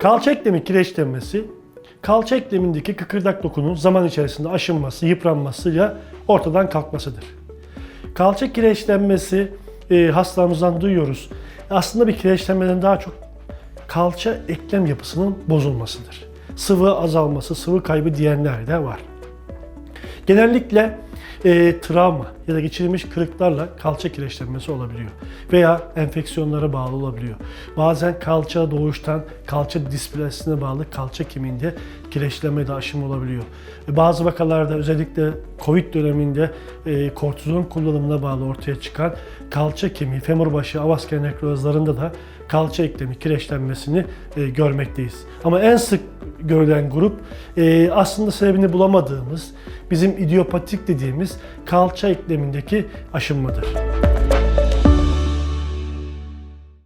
Kalça eklemi kireçlenmesi, kalça eklemindeki kıkırdak dokunun zaman içerisinde aşınması, yıpranmasıyla ortadan kalkmasıdır. Kalça kireçlenmesi e, hastalarımızdan duyuyoruz. Aslında bir kireçlenmeden daha çok kalça eklem yapısının bozulmasıdır. Sıvı azalması, sıvı kaybı diyenler de var. Genellikle e, travma ya da geçirilmiş kırıklarla kalça kireçlenmesi olabiliyor. Veya enfeksiyonlara bağlı olabiliyor. Bazen kalça doğuştan kalça displasisine bağlı kalça kemiğinde kireçlenme de aşımı olabiliyor. E, Bazı vakalarda özellikle Covid döneminde e, kortizon kullanımına bağlı ortaya çıkan kalça kemiği, femur başı, avaskar nekrozlarında da kalça eklemi kireçlenmesini e, görmekteyiz. Ama en sık görülen grup e, aslında sebebini bulamadığımız bizim idiopatik dediğimiz kalça eklemindeki aşınmadır.